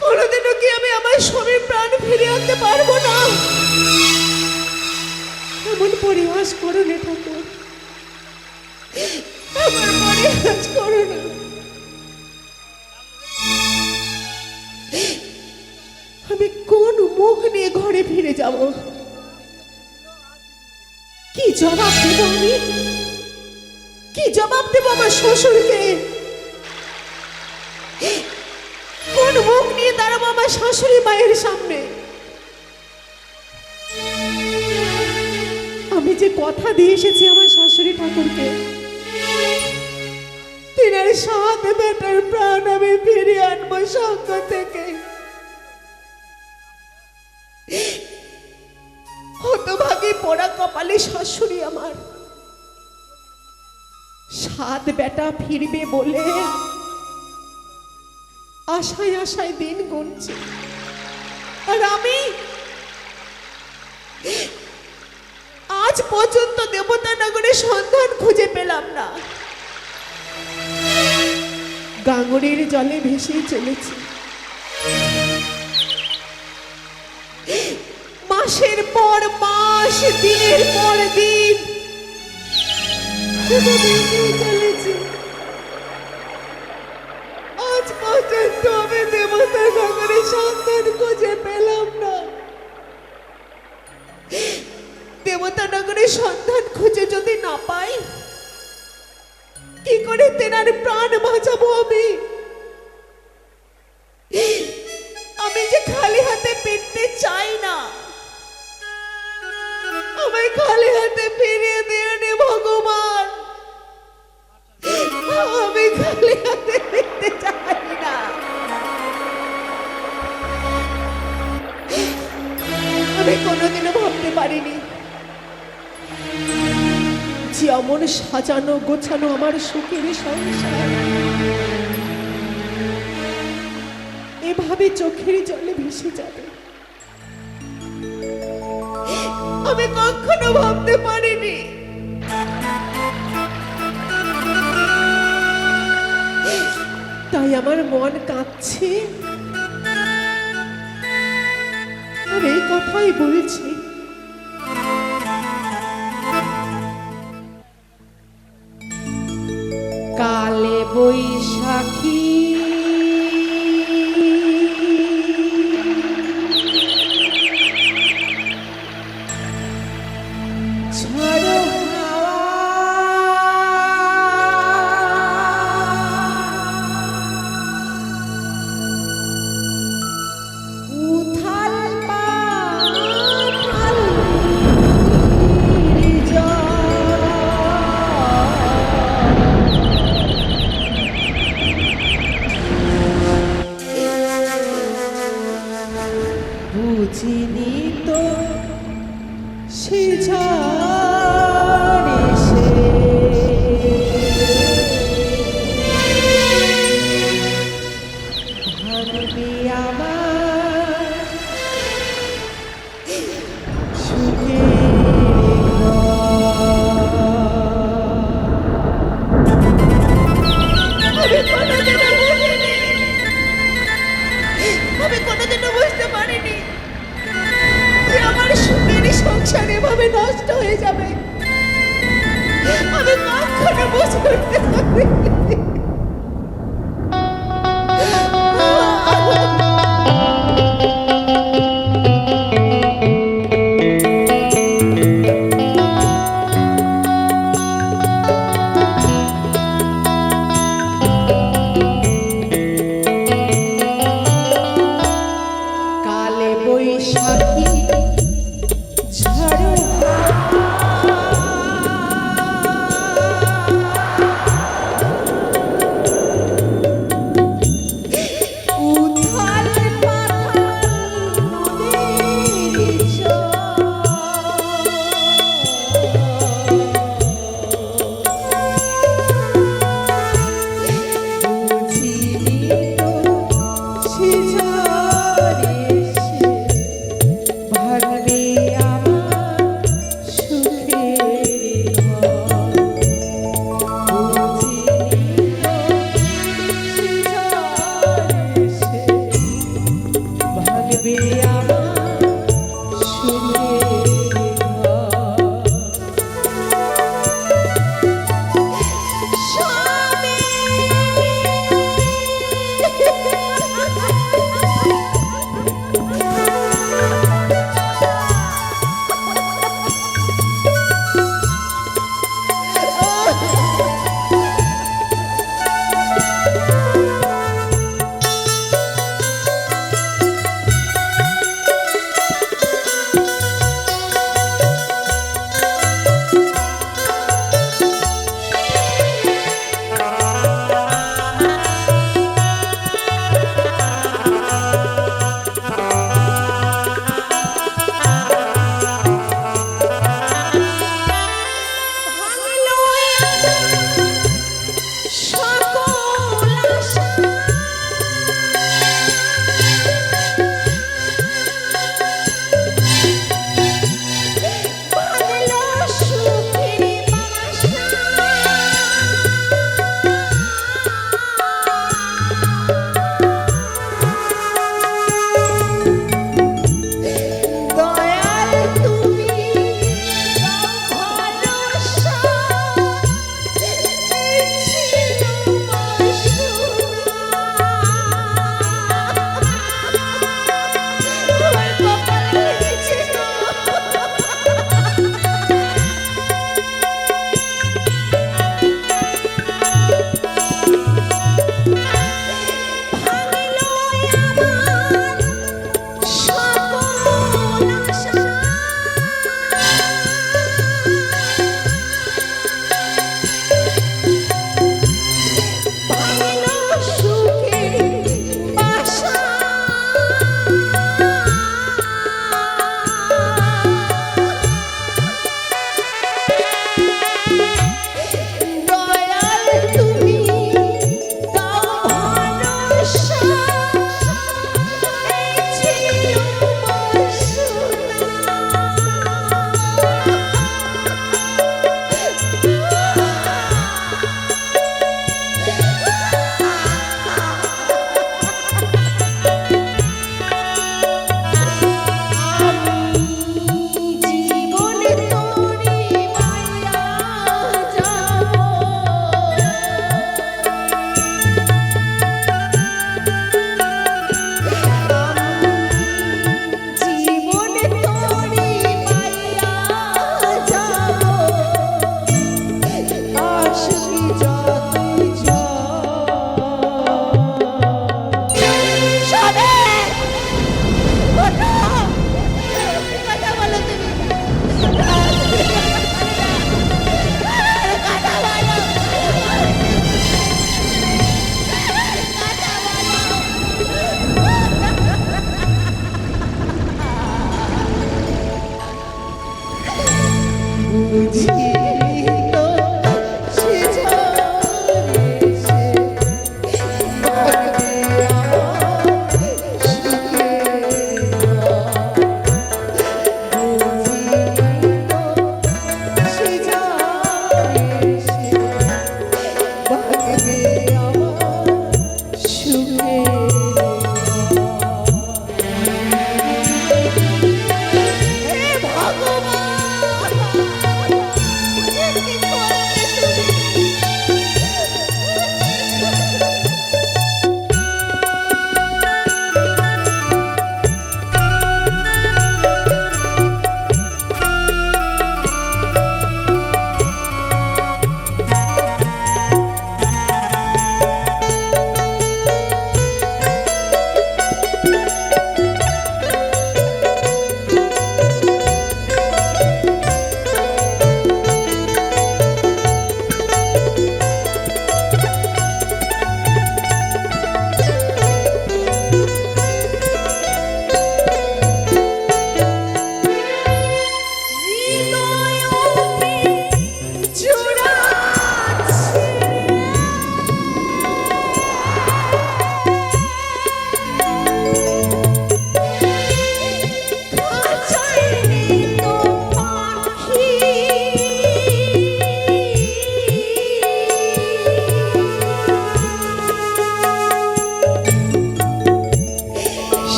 কোনোদিনও কি আমি আমার স্বামীর প্রাণ ফিরে আনতে পারব না? এমন পরিহাস করো না ঠাকুর। আমার পরিহাস করো না। আমি কোন মুখ নিয়ে ঘরে ফিরে যাব? কি জবাব দেব আমি? কি জবাব দেব আমার শ্বশুরকে? আমার শাশুড়ি মায়ের সামনে। আমি যে কথা দিয়ে এসেছি আমার শাশুড়ি ঠাকুরকে, তিনার সাত বেটার প্রাণ আমি ফিরিয়ে আনব সঙ্গ থেকে। হতভাগী পোড়া কপালে শাশুড়ি আমার। সাত বেটা ফিরবে বলে আশায় আশায় দিন গুনছে। আর আমি আজ পর্যন্ত দেবতা নগরে সন্ধান খুঁজে পেলাম না। গাঙ্গুরির জলে ভেসে চলেছি। মাসের পর মাস, দিনের পর দিন শুধু ভেসেই চলেছি আজ পর্যন্ত আমি দেবতা নগরে সন্ধান খুঁজে যদি না পাই, কি করে তেনার প্রাণ বাঁচাবো আমি? আমি যে খালি হাতে পেটতে চাই না, আমায় খালি হাতে ফিরিয়ে দিয়ে আমি কোনোদিনও ভাবতে পারিনি যে অমন সাজানো গোছানো আমার সুখের সংসার। এভাবে চোখের জলে ভেসে যাবে। আমি কখনো ভাবতে পারিনি। তাই আমার মন কাঁদছে আর এই কথাই বলছি। কালে বৈশাখী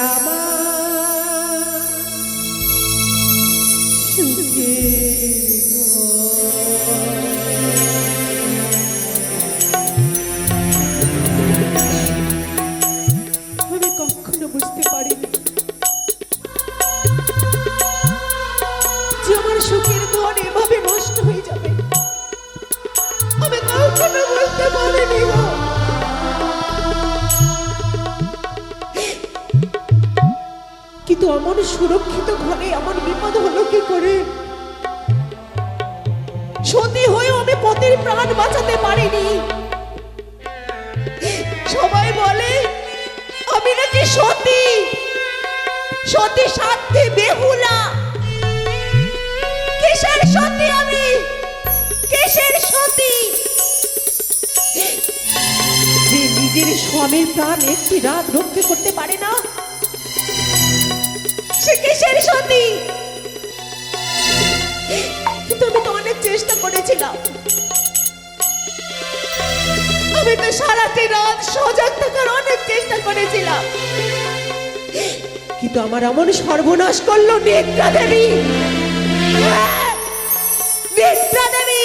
Yama. ঘরে, এমন বিপদ হলো কি করে? সতী হয়েও আমি পতির প্রাণ বাঁচাতে পারিনি। সবাই বলে, আমি নাকি সতী? সতী সাধ্যে বেহুলা। কিসের সতী আমি? কিসের সতী? নিজের স্বামীর প্রাণ একটি রাত রক্ষা করতে পারে না সে সতী? কিন্তু আমি তো অনেক চেষ্টা করেছিলাম আমি তো সারাটি রাত সজাগ থাকার অনেক চেষ্টা করেছিলাম কিন্তু আমার এমন সর্বনাশ করল নেত্রা দেবী। নেত্রা দেবী!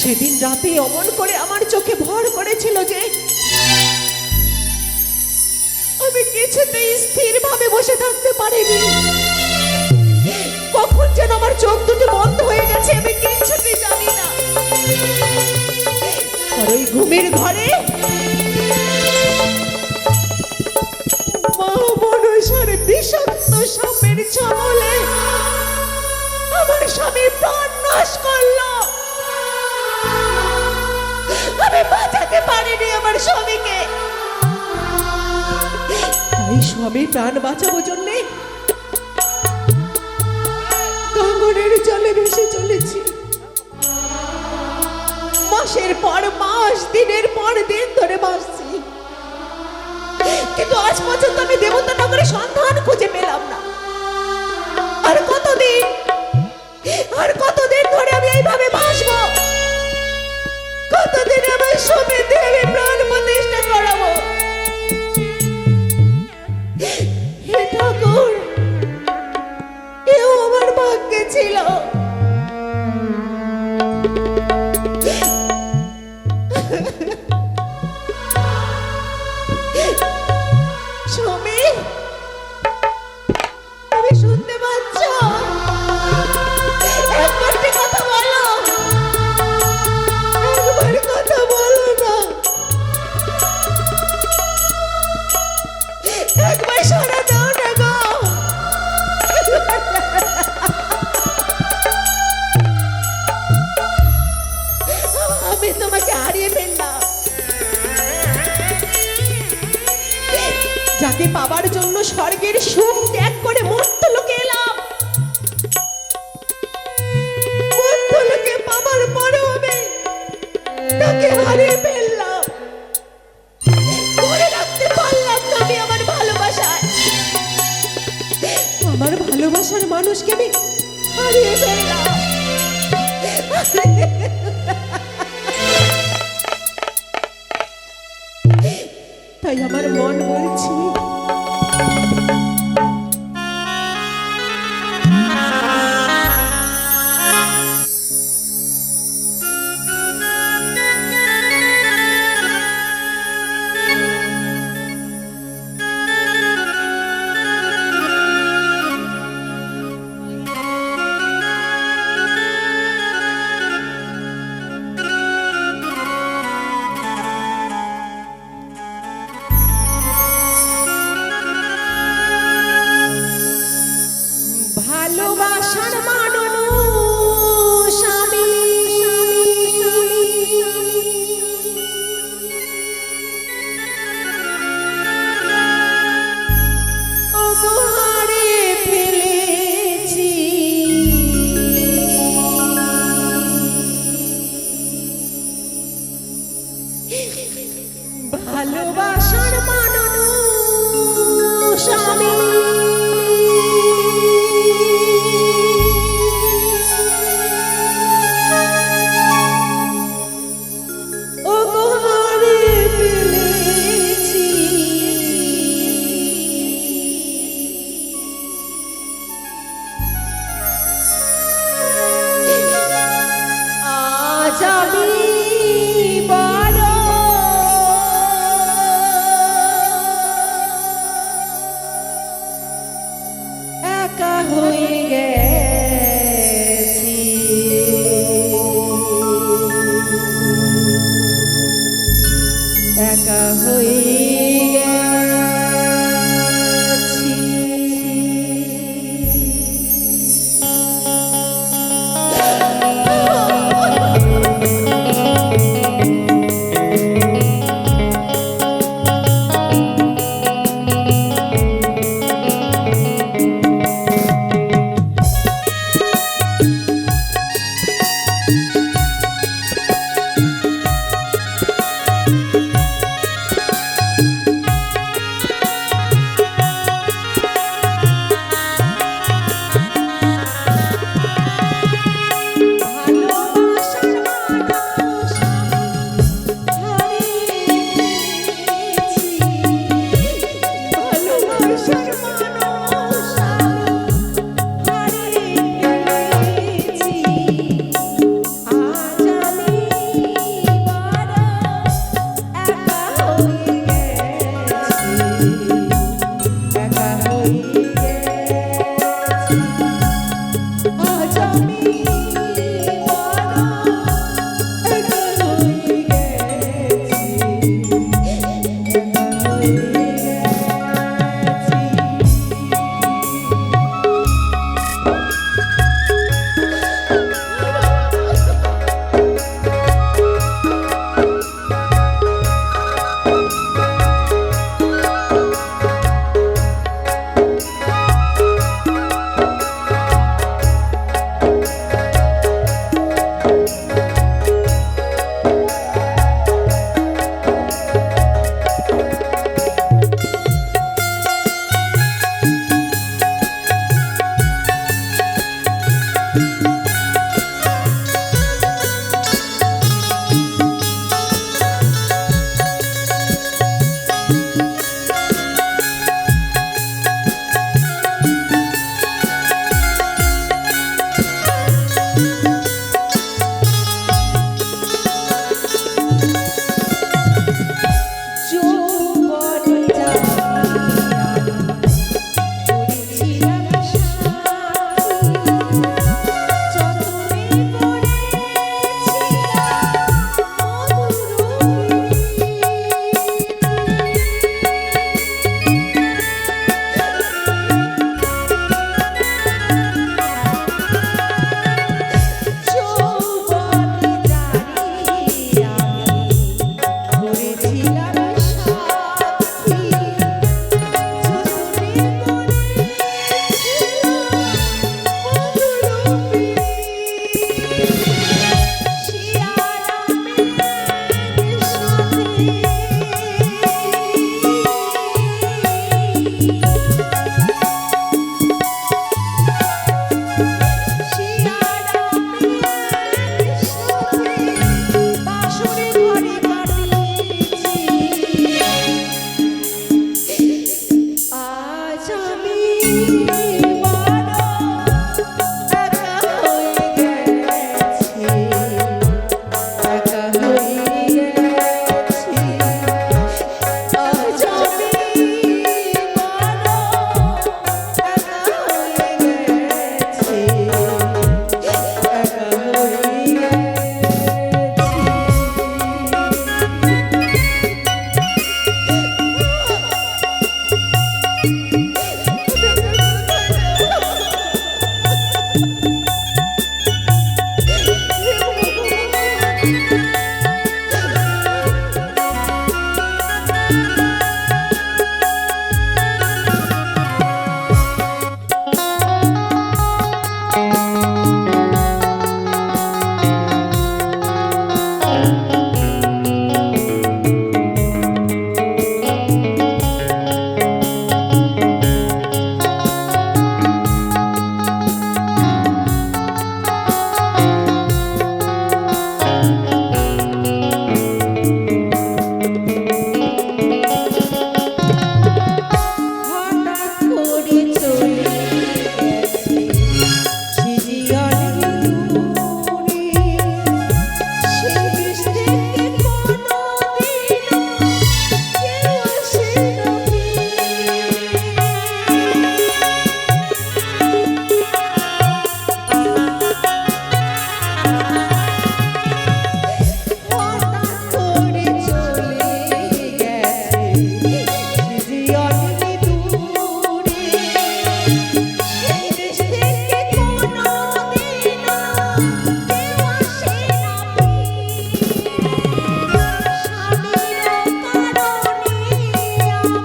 সেদিন রাতে অমন করে আমার চোখে ভর করেছিল যে আমি কিছুতেই স্থির ভাবে বসে থাকতে পারিনি। কখন যেন আমার চোখ দুটো বন্ধ হয়ে গেছে, আমি কিছুতেই জানি না। আর ওই ঘুমের ঘরে বিষাক্ত সাপের আমার স্বামী প্রাণ নাশ করল। আমি বাঁচাতে পারিনি আমার স্বামীকে। তাই স্বামীর প্রাণ বাঁচাবো জন্যে। গঙ্গনের জলে ভেসে চলেছি। মাসের পর মাস, দিনের পর দিন ধরে বাঁচছি। কিন্তু আজ পর্যন্ত আমি দেবতা নগরে সন্ধান খুঁজে পেলাম না। আর কতদিন আর কতদিন ধরে আমি এইভাবে বাসবো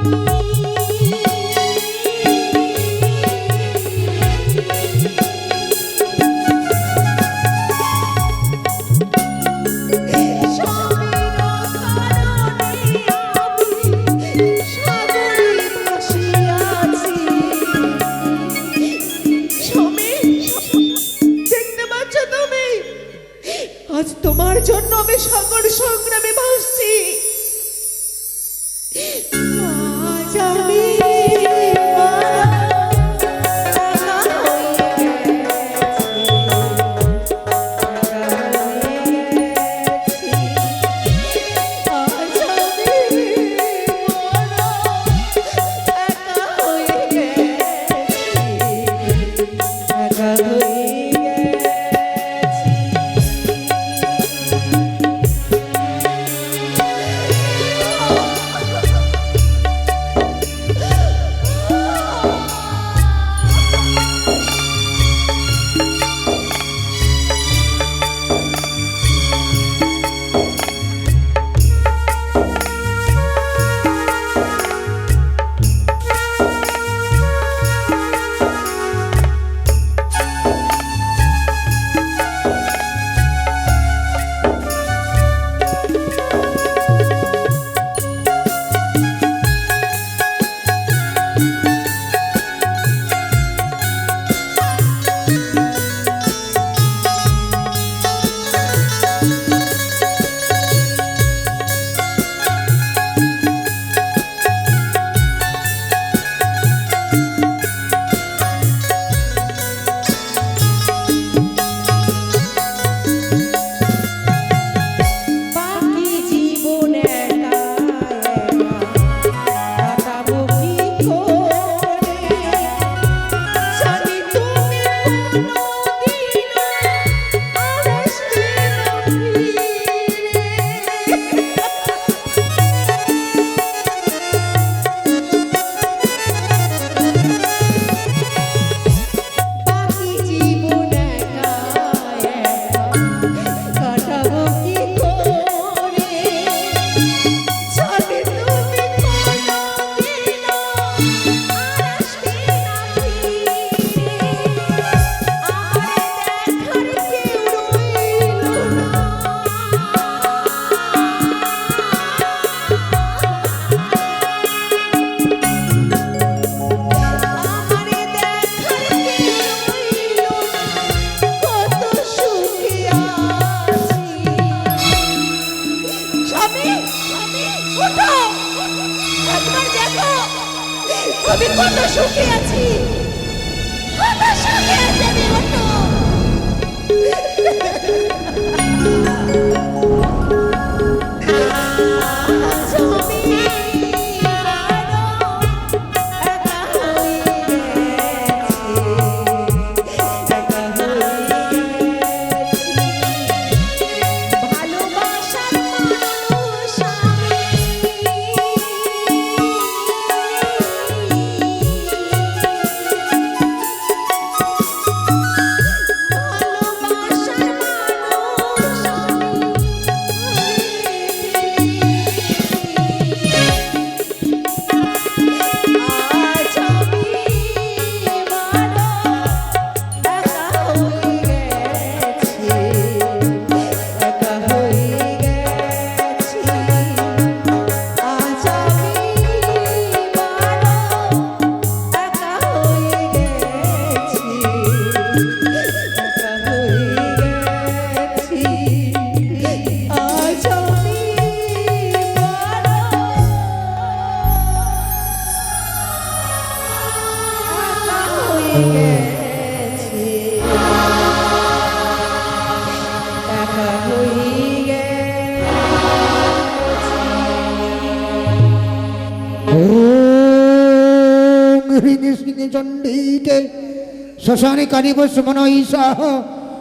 Música ওং কানিব সুমন চণ্ডীকে শ্মশানে কারিব সমন ঈশা